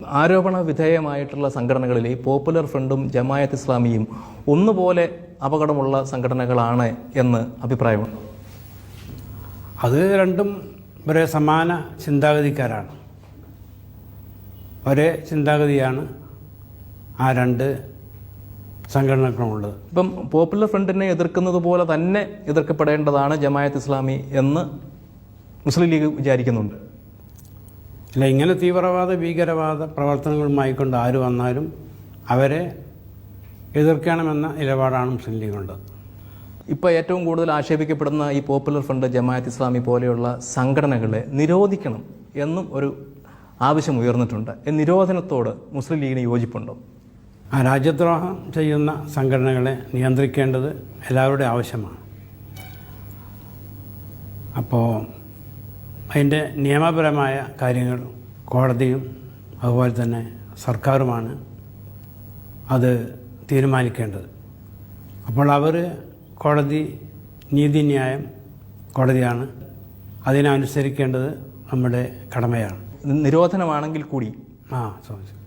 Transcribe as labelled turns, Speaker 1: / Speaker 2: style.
Speaker 1: ആരോപണ വിധേയമായിട്ടുള്ള സംഘടനകളിലെ പോപ്പുലർ ഫ്രണ്ടും ജമായത്ത് ഇസ്ലാമിയും ഒന്നുപോലെ അപകടമുള്ള സംഘടനകളാണ് എന്ന് അഭിപ്രായമുണ്ട്?
Speaker 2: അത് രണ്ടും ഒരേ സമാന ചിന്താഗതിക്കാരാണ്. ഒരേ ചിന്താഗതിയാണ് ആ രണ്ട് സംഘടനകളുള്ളത്
Speaker 1: ഇപ്പം പോപ്പുലർ ഫ്രണ്ടിനെ എതിർക്കുന്നത് പോലെ തന്നെ എതിർക്കപ്പെടേണ്ടതാണ് ജമായത്ത് ഇസ്ലാമി എന്ന് മുസ്ലിം ലീഗ് വിചാരിക്കുന്നുണ്ട്.
Speaker 2: അല്ല ഇങ്ങനെ തീവ്രവാദ ഭീകരവാദ പ്രവർത്തനങ്ങളുമായി കൊണ്ട് ആര് വന്നാലും അവരെ എതിർക്കണമെന്ന നിലപാടാണ് മുസ്ലിം ലീഗുണ്ട്
Speaker 1: ഇപ്പോൾ ഏറ്റവും കൂടുതൽ ആക്ഷേപിക്കപ്പെടുന്ന ഈ പോപ്പുലർ ഫ്രണ്ട് ജമാഅത്ത് ഇസ്ലാമി പോലെയുള്ള സംഘടനകളെ നിരോധിക്കണം എന്നും ഒരു ആവശ്യം ഉയർന്നിട്ടുണ്ട്. ഈ നിരോധനത്തോട് മുസ്ലിം ലീഗിന് യോജിപ്പുണ്ടോ?
Speaker 2: ആ രാജ്യദ്രോഹം ചെയ്യുന്ന സംഘടനകളെ നിയന്ത്രിക്കേണ്ടത് എല്ലാവരുടെയും ആവശ്യമാണ്. അപ്പോൾ അതിന്റെ നിയമപരമായ കാര്യങ്ങൾ കോടതിയും അതുപോലെ തന്നെ സർക്കാരുമാണ് അത് തീരുമാനിക്കേണ്ടത്. അപ്പോൾ അവർ കോടതി നീതിന്യായം കോടതിയാണ്. അതിനനുസരിക്കേണ്ടത് നമ്മുടെ കടമയാണ്.
Speaker 1: നിരോധനമാണെങ്കിൽ കൂടി
Speaker 2: ആ ചോദിച്ചു.